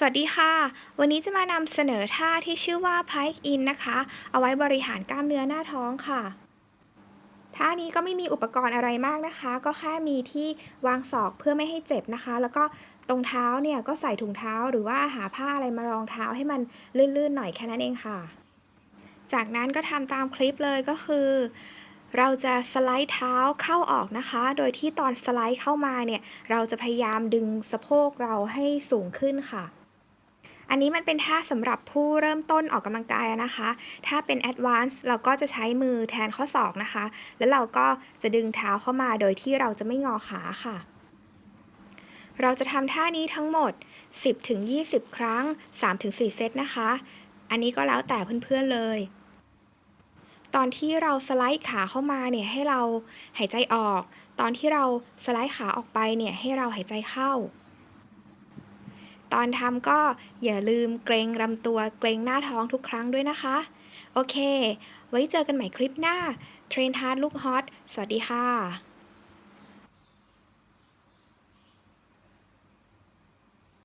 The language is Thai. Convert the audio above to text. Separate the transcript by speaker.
Speaker 1: สวัสดีค่ะ วันนี้จะมานำเสนอท่าที่ชื่อว่า Pike In นะคะ เอาไว้บริหารกล้ามเนื้อหน้าท้องค่ะ ท่านี้ก็ไม่มีอุปกรณ์อะไรมากนะคะ ก็แค่มีที่วางศอกเพื่อไม่ให้เจ็บนะคะ แล้วก็ตรงเท้าเนี่ยก็ใส่ถุงเท้าหรือว่าหาผ้าอะไรมารองเท้าให้มันลื่นๆหน่อยแค่นั้นเองค่ะ จากนั้นก็ทำตามคลิปเลยก็คือ เราจะสไลด์เท้าเข้าออกนะคะ โดยที่ตอนสไลด์เข้ามาเนี่ย เราจะพยายามดึงสะโพกเราให้สูงขึ้นค่ะ อันนี้มันเป็นท่าสำหรับผู้เริ่มต้นออกกำลังกายนะคะ ถ้าเป็น Advance เราก็จะใช้มือแทนข้อศอกนะคะ แล้วเราก็จะดึงเท้าเข้ามาโดยที่เราจะไม่งอขาค่ะ เราจะทำท่านี้ทั้งหมด 10-20 ครั้ง 3-4 เซตนะคะ อันนี้ก็แล้วแต่เพื่อนๆเลยตอนที่เราสไลด์ขาเข้ามาเนี่ยให้เราหายใจออก ตอนที่เราสไลด์ขาออกไปเนี่ยให้เราหายใจเข้า อนทำก็อย่าลืมเกรงลำตัวเกรงหน้าท้องทุกครั้งด้วยนะคะ โอเค ไว้เจอกันใหม่คลิปหน้าเทรนฮาร์ดลูกฮอตสวัสดีค่ะ